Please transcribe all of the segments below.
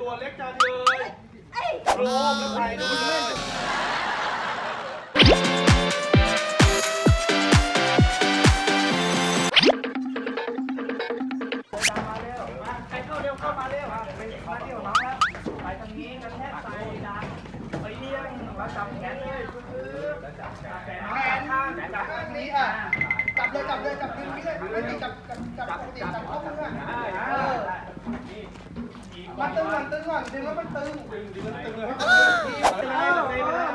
ตัวเล็กจังเลยโลมแล้วไปนู่นเลยใครเข้าเร็วเข้ามาเร็วมาเที่ยวน้องแล้วไปทางนี้กันแทกไปดันไปเลี้ยงมาจับแขนเลยคือจับแขนน้องจับข้างจับข้างนี้อะจับเลยจับเลยจับดึงนี้เลยปกติจับจับจับปกติจับข้อมืออะ มันตึงก่อนตึงก่อนดึงแล้วมันตึงดึงดึงมันตึงเลยเออเออ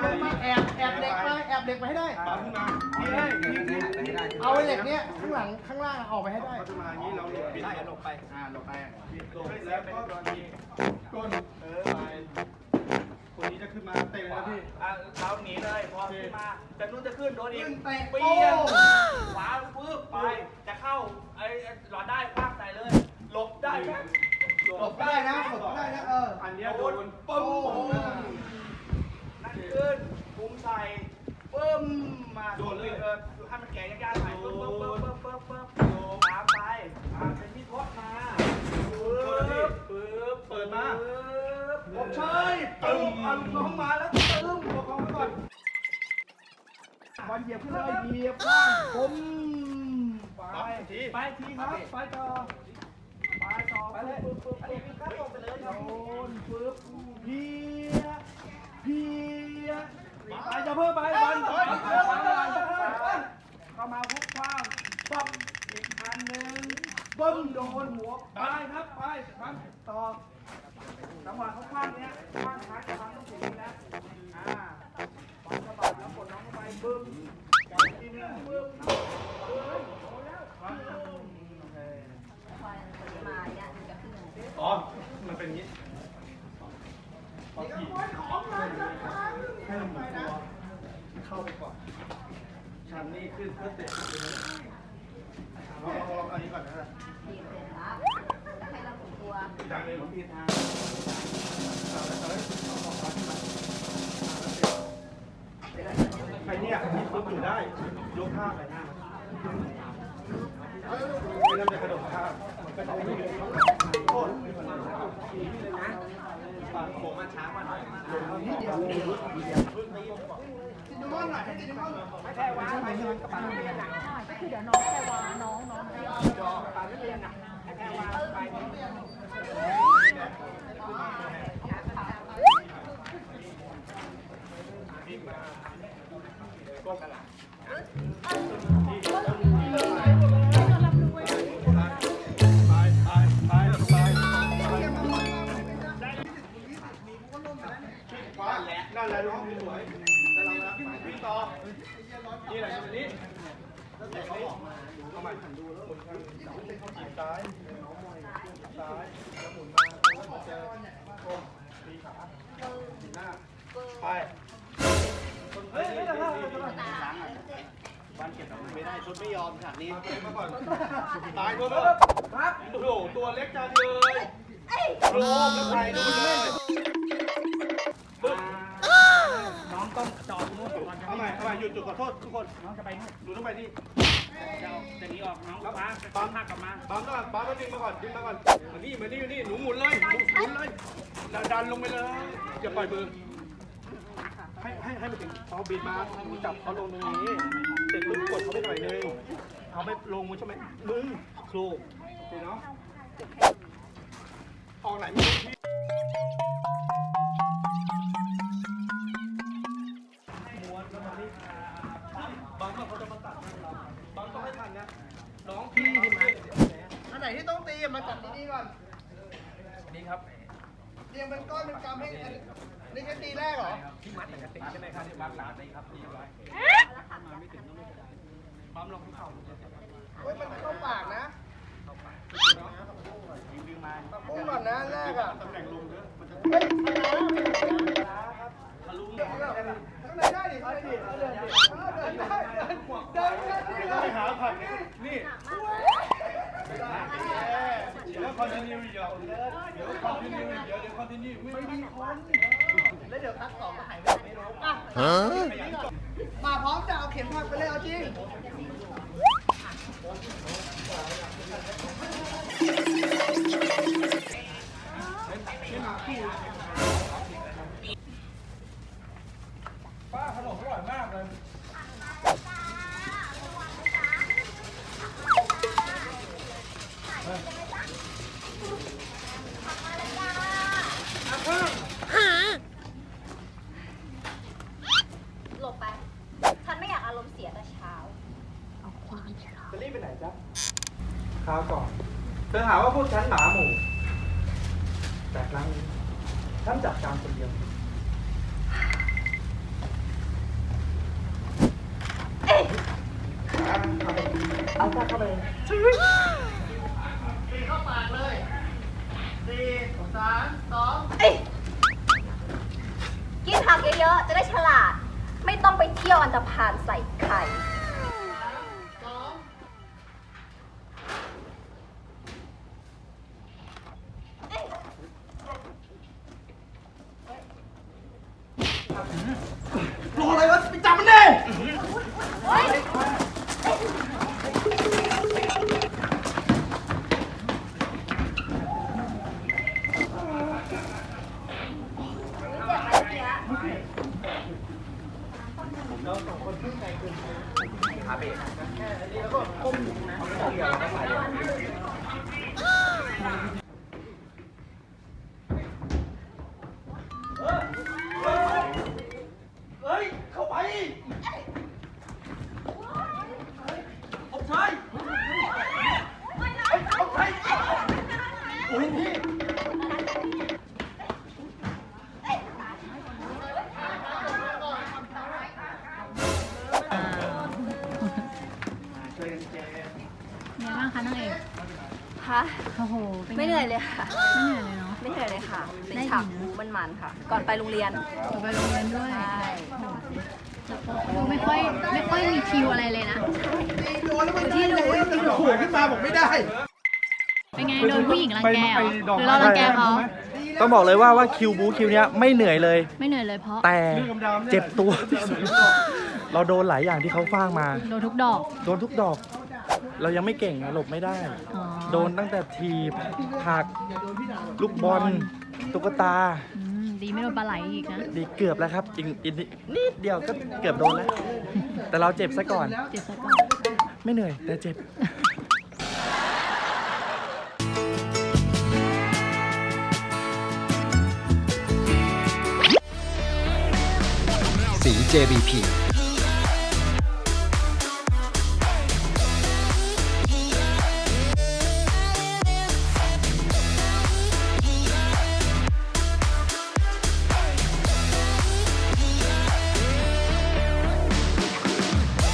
ลงมาแอบแอบเหล็กมาแอบเหล็กไปให้ได้ ปั๊มขึ้นมานี่ให้เอาไอ้เหล็กเนี้ยข้างหลังข้างล่างออกไปให้ได้ขึ้นมาอย่างนี้เราได้หลบไปอ่าหลบไปหลบแล้วก็ทีก้นเออไปคนนี้จะขึ้นมาเตะเลยนะพี่อะเราหนีเลยพอขึ้นมาจะนู้นจะขึ้นโดนอีกขึ้นเตะปีโอ้ยงขวาปึ๊บไป นเนี้ยโดนปึ้มนั่นขึ้นปุ้มใส่ปึ้มมาโดนเลยเออให้มันแก่ยากๆหน่อยปึ๊บปึ๊บปึ๊บปึ๊บปึ๊บปึ๊บตามไปอ่าเป็นพี่ทศมาปึ๊บปึ๊บเปิดมาผมเชยปึ้มอาลูกน้องมาแล้วปึ้มบอกเขาไว้ก่อนบอลเหยียบขึ้นเลยเหยียบข้างผมไปไปทีครับไปต่อไปต่อไปเลยปึ๊บปึ๊บอันนี้วิ่งข้ามลงไปเลย นปึ๊บเพียเพียไปจะเพิ่มไปบันบอลบอลบอลบอลเข้ามาพุกคว้างปั๊บอีกอันหนึ่งบึ้มโดนหัวไปครับไปครับต่อจังหวะเขาคว้างเนี้ยคว้างท้ายจะทำต้องถึงนี้นะอ่าบอลกระบาดแล้วกดน้องเข้าไปบึ้มจับทีนึงบึ้มบึ้มโอ้แล้วครับโอเค อ๋อ มันเป็นอย่างนี้พอขี่ ให้มันหมุนตัวเข้าไปก่อน ชันนี่ขึ้นเพื่อเตะลองลองอันนี้ก่อนนะดังเลยผมผิดทางใครเนี่ยมีปุ๊บอยู่ได้ ยกข้ามไปหน้า แค่วางไปมันกระบาดเรียนหนักก็คือเดี๋ยวน้องแพรวาน้องน้องให้จอกระบาดเรียนหนักแค่วาง นั่นแหละน้องสวยกำลังรับวิ่งต่อนี่แหละแบบนี้แล้วแต่เขาออกมาเข้ามาดูแล้วหมุนข้างซ้ายซ้ายแล้วหมุนมาแล้วมาเจอโค้งตีขาตีหน้าไปเฮ้ยไม่ได้ไม่ได้บ้านเก็บไม่ได้ชุดไม่ยอมฉากนี้มาก่อนตายตัวแล้วครับโอ้โหตัวเล็กจังเลยโลมแล้วไปนู่นเลย ต้องจอดนู่นก่อนเอาใหม่เอาใหม่หยุดจุดขอโทษทุกคนน้องจะไปนู่นหนูต้องไปนี่จะเอาจะหนีออกน้องฟ้าปั๊มหักกลับมาปั๊มก่อนปั๊มมาดึงมาก่อนดึงมาก่อนมานี่มานี่มานี่หนูหมุนเลยหนูหมุนเลยดันดันลงไปเลยอย่าปล่อยมือให้ให้ให้มันถึงเอาบีบมาจับเขาลงตรงนี้เสร็จปุ๊บกดเขาไปหน่อยนึงเอาไปลงมือใช่ไหมมึงครูโอเคเนาะออกไหนไม่รู้พี่ ที่ต้องตีมาจับดีๆก่อนนี่ครับเรียงเป็นก้อนเป็นกำให้นี่แค่ตีแรกเหรอที่มัดปกติใช่ไหมครับที่มัดร้านนี้ครับนี่ไว้ปั๊มลงที่เข่าเฮ้ยมันเข้าปากนะดึงมาพุ่งก่อนนะแรกอะตำแหน่งลงเยอะมันจะเฮ้ยทะ นิวเดี๋ยวเดี๋ยวคอนติเนียเดี๋ยวเดี๋ยวคอนติเนียไม่มีคนแล้วเดี๋ยวคัดสองก็หายไปไม่รู้อะฮะมาพร้อมจะเอาเข็มขัดไปเลยเอาจริงป้าขนมอร่อยมากเลย บไป ฉันไม่อยากอารมณ์เสียแต่เช้าเอาความจะรีบไปไหนจ๊ะคราวก่อน เธอหาว่าพวกฉันหมาหมู่ แต่ครั้งนี้ฉันจัดการคนเดียว เอาจ้าเข้าไปเลยตีเข้าปากเลยสี่สามสอง กินผักเยอะๆ จะได้ฉลาด ยวอันธพานใส่ไข่ เกินไปครับเบรกแค่นี้แล้วก็ก้มนะางคะนางเอกฮะโอ้โหป็ไงไม่เหนื่อยเลยค่ะ ไม่เหนื่อยเลยเนาะ ไม่เหนื่อยเลยค่ะ เป็นได้ฉากดีนะบูมันมันๆค่ะ ก่อนไปโรงเรียน อยู่ไปโรงเรียนด้วยใช่ดูไม่ค่อยไม่ค่อยมีคิวอะไรเลยนะอยู่ที่หนูอยู่ที่หนูหัวขึ้นมาบอกไม่ได้ เป็นไงโดนผู้หญิงรังแกเหรอหรือเรารังแกเขาต้องบอกเลยว่าว่าคิวบูคิวเนี้ยไม่เหนื่อยเลย ไม่เหนื่อยเลยเพราะ แต่เจ็บตัวที่สุดเราโดนหลายอย่างที่เขาฟางมา โดนทุกดอก โดนทุกดอก เรายังไม่เก่งนะหลบไม่ได้ อ๋อโดนตั้งแต่ทีบหัก ลูกบอล ตุ๊กตา อืมดีไม่โดนปลาไหลอีกนะ ดีเกือบแล้วครับอีกอีกนิดเดียวก็เกือบโดนแล้ว แต่เราเจ็บซะก่อน เจ็บซะก่อน ไม่เหนื่อย แต่เจ็บ สี JBP